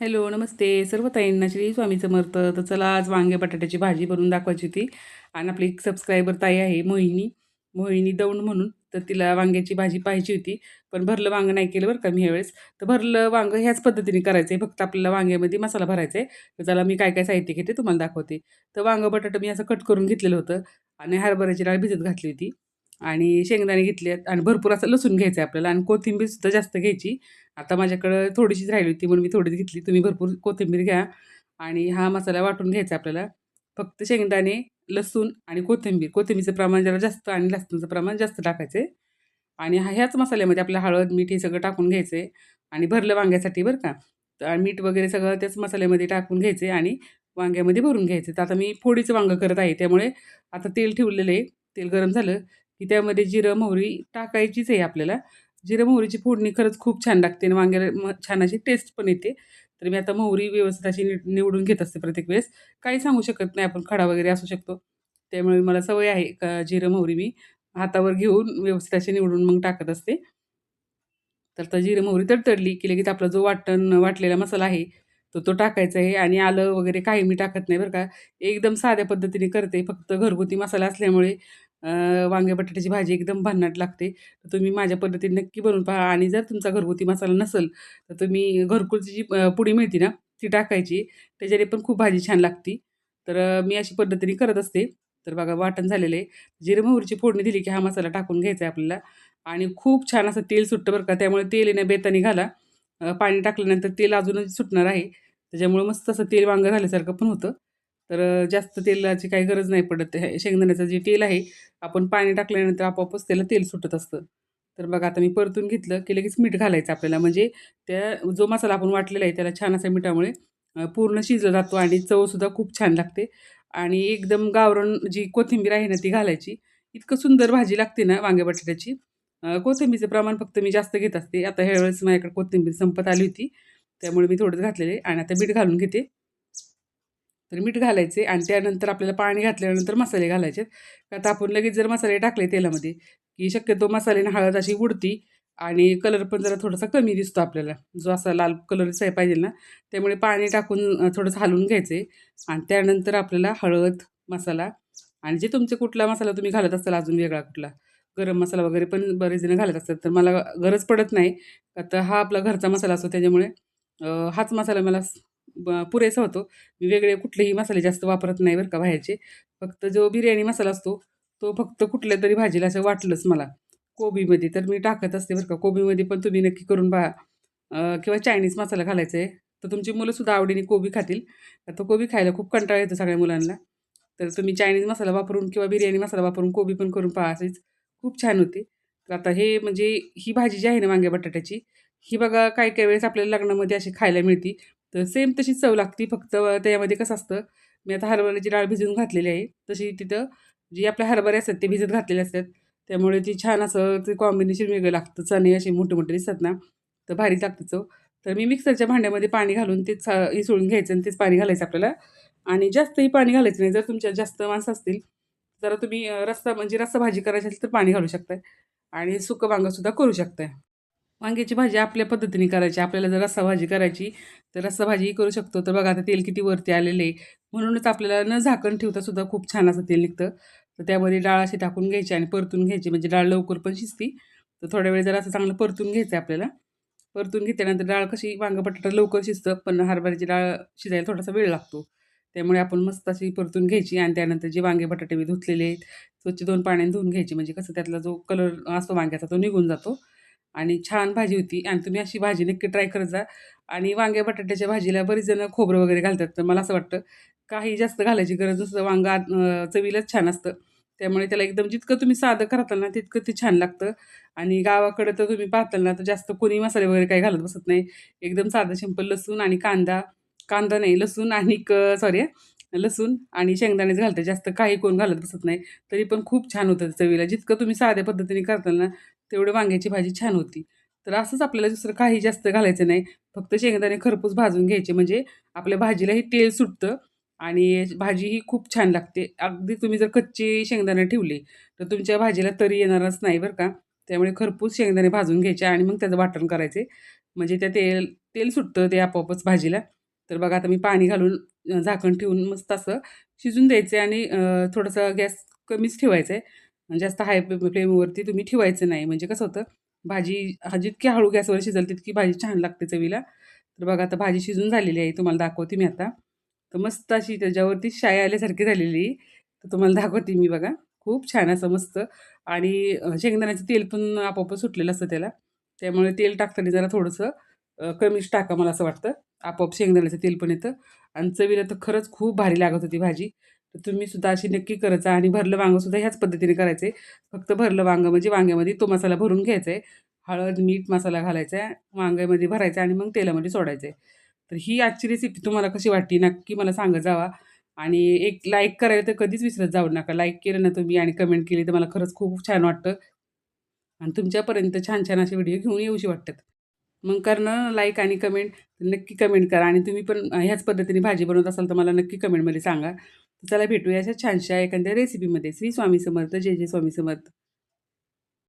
Hello नमस्ते. सर्व ताईंना श्री स्वामी समर्थ. तर चला आज वांगे बटाट्याची भाजी बनवून दाखवायची होती. आणि आपली एक सबस्क्रायबर ताई आहे मोहिनी. मोहिनी दौंड म्हणून. तर तिला वांग्याची भाजी पाहिजे होती. पण भरलं वांगं नाही केलं बरं का मी ह्यावेळेस. तर भरलं वांगं ह्याच पद्धतीने करायचं आहे फक्त आपल्याला वांग्यामध्ये मसाला भरायचा आहे तर त्याला मी काय काय साहित्य घेते तुम्हाला दाखवते. तर वांगं बटाटं मी असं कट करून घेतलेलं होतं. आणि हरभऱ्याची डाळ भिजत घातली होती. आणि शेंगदाणे घेतले आणि भरपूर असं लसूण घ्यायचं आहे आपल्याला आणि कोथिंबीरसुद्धा जास्त घ्यायची. आता माझ्याकडं थोडीशीच राहिली होती म्हणून मी थोडीच घेतली. तुम्ही भरपूर कोथिंबीर घ्या आणि हा मसाला वाटून घ्यायचा आपल्याला. फक्त शेंगदाणे लसूण आणि कोथिंबीर. कोथिंबीरचं प्रमाण जरा जास्त आणि लसणाचं प्रमाण जास्त टाकायचं आहे आणि हा ह्याच मसाल्यामध्ये आपलं हळद मीठ हे सगळं टाकून घ्यायचं आहे आणि भरलं वांग्यासाठी बरं का. तर मीठ वगैरे सगळं त्याच मसाल्यामध्ये टाकून घ्यायचे आणि वांग्यामध्ये भरून घ्यायचे तर आता मी फोडीचं वांगं करत आहे. त्यामुळे आता तेल ठेवलेलं आहे. तेल गरम झालं. की त्यामध्ये जिरं मोहरी टाकायचीच आहे आपल्याला. जिरं मोहरीची फोडणी खरंच खूप छान लागते आणि वांग्याला म छान अशी टेस्ट पण येते. तर मी आता मोहरी व्यवस्थित अशी नि निवडून घेत असते प्रत्येक वेळेस. काही सांगू शकत नाही आपण खडा वगैरे असू शकतो. त्यामुळे मला सवय आहे का जिरं मोहरी मी हातावर घेऊन व्यवस्थित अशी निवडून मग टाकत असते. तर तर जिरं मोहरी तडतडली की लगेच आपला जो वाटण वाटलेला मसाला आहे तो तो टाकायचा आहे आणि आलं वगैरे काही मी टाकत नाही बरं का. एकदम साध्या पद्धतीने करते फक्त घरगुती मसाला असल्यामुळे वांगे बटाट्याची भाजी एकदम भन्नाट लागते. तर तुम्ही माझ्या पद्धतीने नक्की बनवून पहा. आणि जर तुमचा घरगुती मसाला नसेल तर तुम्ही घरकुलची जी पुडी मिळते ना ती टाकायची. त्याच्याने पण खूप भाजी छान लागती. तर मी अशी पद्धतीने करत असते. तर बघा वाटण झालेलं. आहे जिरे मोहरीची फोडणी दिली की हा मसाला टाकून घ्यायचा आहे आपल्याला. आणि खूप छान असं तेल सुटतं बरं का. त्यामुळे तेल येणं बेताने घाला. पाणी टाकल्यानंतर तेल अजूनच सुटणार आहे. त्याच्यामुळे मस्त असं तेल वांगं झाल्यासारखं पण होतं. तर जास्त तेलाची काही गरज नाही पडत. शेंगदाण्याचं जे तेल आहे आपण पाणी टाकल्यानंतर आपोआपच त्याला तेल सुटत असतं. तर बघा आता मी परतून घेतलं की लगेच मीठ घालायचं आपल्याला. म्हणजे त्या जो मसाला आपण वाटलेला आहे त्याला छान असा मिठामुळे पूर्ण शिजला जातो आणि चवसुद्धा खूप छान लागते. आणि एकदम गावरण जी कोथिंबीर आहे ना ती घालायची. इतकं सुंदर भाजी लागते ना वांग्या बटाट्याची. कोथिंबीरचं प्रमाण फक्त मी जास्त घेत असते. आता ह्यावेळेस माझ्याकडे कोथिंबीर संपत आली होती. त्यामुळे मी थोडंच घातलेले आणि आता मीठ घालून घेते. तर मीठ घालायचे आणि त्यानंतर आपल्याला पाणी घातल्यानंतर मसाले घालायचे. आता आपण लगेच जर मसाले टाकले तेलामध्ये की शक्यतो मसाल्याने हळद अशी उडती आणि कलर पण जरा थोडासा कमी दिसतो आपल्याला. जो असा लाल कलर आहे पाहिजे ना त्यामुळे पाणी टाकून थोडंसं हलवून घ्यायचे आणि त्यानंतर आपल्याला हळद मसाला आणि जे तुमचे कुठला मसाला तुम्ही घालत असाल अजून वेगळा कुठला. गरम मसाला वगैरे पण बरेच जण घालत असतात तर मला गरज पडत नाही. आता हा आपला घरचा मसाला असतो त्याच्यामुळे हाच मसाला मला पुरेसा होतो. मी वेगळे कुठलेही मसाले जास्त वापरत नाही बरं का बाहेरचे. फक्त जो बिर्याणी मसाला असतो तो फक्त कुठल्या तरी भाजीला असं वाटलंच मला. कोबीमध्ये तर मी टाकत असते बरं का. कोबीमध्ये पण तुम्ही नक्की करून पहा. किंवा चायनीज मसाला घालायचा आहे तर तुमची मुलंसुद्धा आवडीने कोबी खातील. तो कोबी खायला खूप कंटाळा येतो सगळ्या मुलांना. तर तुम्ही चायनीज मसाला वापरून किंवा बिर्याणी मसाला वापरून कोबी पण करून पहा असेच. खूप छान होते. तर आता हे म्हणजे ही भाजी जी आहे ना वांग्या बटाट्याची ही बघा काही काही वेळेस आपल्याला लग्नामध्ये अशी खायला मिळते. तर सेम तशीच चव लागते फक्त त्याच्यामध्ये कसं असतं मी आता हरभऱ्याची डाळ भिजवून घातलेली आहे तशी तिथं जी आपल्या हरभरे असतात ते भिजत घातलेले असतात. त्यामुळे ती छान असं ते कॉम्बिनेशन वेगळं लागतं चणे असे मोठे मोठे दिसतात ना तर भारी लागतं चव. तर मी मिक्सरच्या भांड्यामध्ये पाणी घालून तेच इसळून घ्यायचं आणि तेच पाणी घालायचं आपल्याला. आणि जास्तही पाणी घालायचं नाही. जर तुमच्या जास्त माणसं असतील जरा तुम्ही रस्सा म्हणजे रस्सा भाजी करायची असेल तर पाणी घालू शकताय. आणि सुकं वांगंसुद्धा करू शकताय. वांग्याची भाजी आपल्या पद्धतीने करायची. आपल्याला जर रस्सा भाजी करायची तर रस्सा भाजीही करू शकतो. तर बघा आता तेल किती वरती आलेले आहे. म्हणूनच आपल्याला न झाकण ठेवता सुद्धा खूप छान असं तेल निघतं. तर त्यामध्ये डाळ अशी टाकून घ्यायची आणि परतून घ्यायची. म्हणजे डाळ लवकर पण शिजती. तर थोड्या वेळ जर असं चांगलं परतून घ्यायचं आहे आपल्याला. परतून घेतल्यानंतर डाळ कशी वांगं बटाटा लवकर शिजतं पण हरभऱ्याची डाळ शिजायला थोडासा वेळ लागतो. त्यामुळे आपण मस्त अशी परतून घ्यायची आणि त्यानंतर जे वांगे बटाटे मी धुतलेले आहेत स्वच्छ दोन पाण्याने धुवून घ्यायची. म्हणजे कसं त्यातला जो कलर असतो वांग्याचा तो निघून जातो. आणि छान भाजी होती. आणि तुम्ही अशी भाजी नक्की ट्राय करत जा. आणि वांग्या बटाट्याच्या भाजीला बरीच जण खोबरं वगैरे घालतात. तर मला असं वाटतं काही जास्त घालायची गरज नसतं. वांगा चवीलाच छान असतं. त्यामुळे त्याला एकदम जितकं तुम्ही साधं करताल ना तितकं ते छान लागतं. आणि गावाकडं तर तुम्ही पाहताल ना तर जास्त कोणी मसाले वगैरे काही घालत बसत नाही. एकदम साधं सिंपल लसूण आणि कांदा कांदा नाही लसूण आणि क सॉरी लसूण आणि शेंगदाणेच घालतं जास्त काही कोण घालत बसत नाही. तरी पण खूप छान होतं चवीला. जितकं तुम्ही साध्या पद्धतीने करताल ना तेवढं वांग्याची भाजी छान होती. तर असंच आपल्याला दुसरं काही जास्त घालायचं नाही. फक्त शेंगदाणे खरपूस भाजून घ्यायचे. म्हणजे आपल्या भाजीलाही तेल सुटतं आणि भाजी ही खूप छान लागते. अगदी तुम्ही जर कच्चे शेंगदाणे ठेवले तर तुमच्या भाजीला तरी येणारच नाही बरं का. त्यामुळे खरपूस शेंगदाणे भाजून घ्यायचे आणि मग त्याचं वाटण करायचे. म्हणजे त्या तेल तेल सुटतं ते आपोआपच भाजीला. तर बघा आता मी पाणी घालून झाकण ठेवून मस्त असं शिजून द्यायचं आहे आणि थोडंसं गॅस कमीच ठेवायचा आहे म्हणजे जास्त हाय फ्लेमवरती तुम्ही ठेवायचं नाही. म्हणजे कसं होतं भाजी हा जितकी हळू गॅसवर शिजल तितकी भाजी छान लागते चवीला. तर बघा आता भाजी शिजून झालेली आहे तुम्हाला दाखवते मी आता. तर मस्त अशी त्याच्यावरती शाय आल्यासारखी झालेली. तर तुम्हाला दाखवते मी बघा. खूप छान असं मस्त. आणि शेंगदाण्याचं तेल पण आपोआप सुटलेलं असतं त्याला. त्यामुळे तेल टाकताना जरा थोडंसं कमीच टाका मला असं वाटतं. आपोआप शेंगदाण्याचं तेल पण येतं. आणि चवीला तर खरंच खूप भारी लागत होती भाजी. तर तुम्ही सुद्धा अशी नक्की करायचा आणि भरलं वांगंसुद्धा ह्याच पद्धतीने करायचं आहे फक्त भरलं वांगं म्हणजे वांग्यामध्ये तो मसाला भरून घ्यायचा आहे हळद मीठ मसाला घालायचा आहे वांग्यामध्ये भरायचा आहे आणि मग तेलामध्ये सोडायचं आहे तर ही आजची रेसिपी तुम्हाला कशी वाटली नक्की मला सांगत जावा. आणि एक लाईक करायला तर कधीच विसरत जाऊ नका. लाईक केलं ना तुम्ही आणि कमेंट केली तर मला खरंच खूप छान वाटतं. आणि तुमच्यापर्यंत छान छान असे व्हिडिओ घेऊन येऊशी वाटतात. मग करणं लाईक आणि कमेंट नक्की कमेंट करा. आणि तुम्ही पण ह्याच पद्धतीने भाजी बनवत असाल तर मला नक्की कमेंटमध्ये सांगा. तर चला भेटूया अशा छानशा एखाद्या रेसिपीमध्ये श्री स्वामी समर्थ जय जय स्वामी समर्थ.